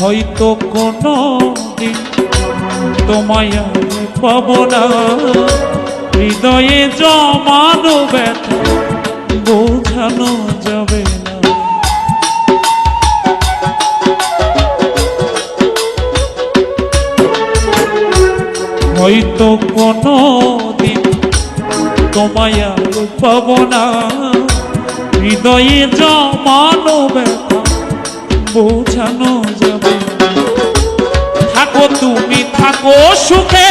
হয়তো কোনো দিন তোমায় পাব না। হৃদয়ে জমানো ব্যথা বোঝানো যাবে হয়তো কোনো দিন তোমায় পাব না। হৃদয়ে জমানো ব্যথা বোঝানো যাবে। থাকো তুমি, থাকো সুখে,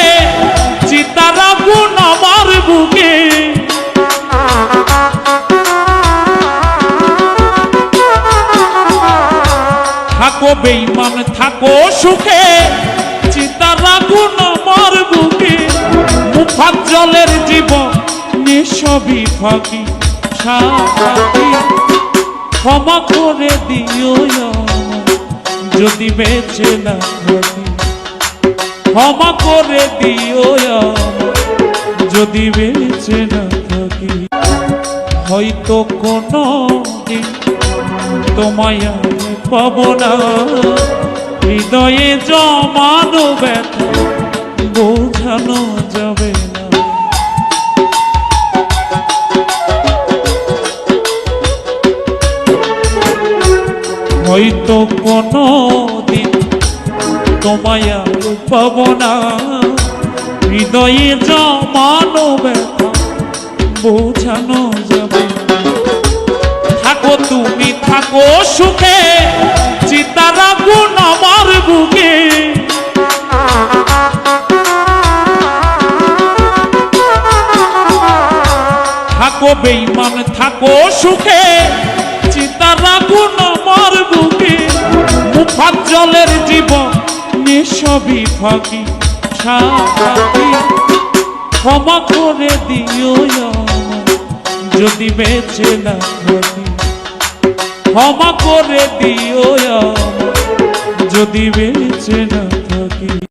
চিতারা গুণ আমার বুকে। থাকো বেইমান থাকো সুখে, চিতারা গুণ আমার বুকে। মুখার জলের জীবন সবই ফাঁকি ক্ষমা করে দিও যদি বেঁচে না থাকি, ক্ষমা করে দিও যদি বেঁচে না থাকি, হয়তো কোনো তোমায় পাব না। হৃদয়ে জমানো ব্যথা, বোঝানো হয়তো কোনো দিন তোমায় পাব না। হৃদয়ে জমানো ব্যথা, বোঝানো যাবে থাকো তুমি, থাকো সুখে চিতারা গুণ আমার বুকে। থাকো বেইমান থাকো সুখে চিতারা গুণ মুখার জলের জীবন সবই ফাঁকি ক্ষমা করে দিও যদি বেঁচে না থাকি। ক্ষমা করে দিও যদি বেঁচে না থাকি।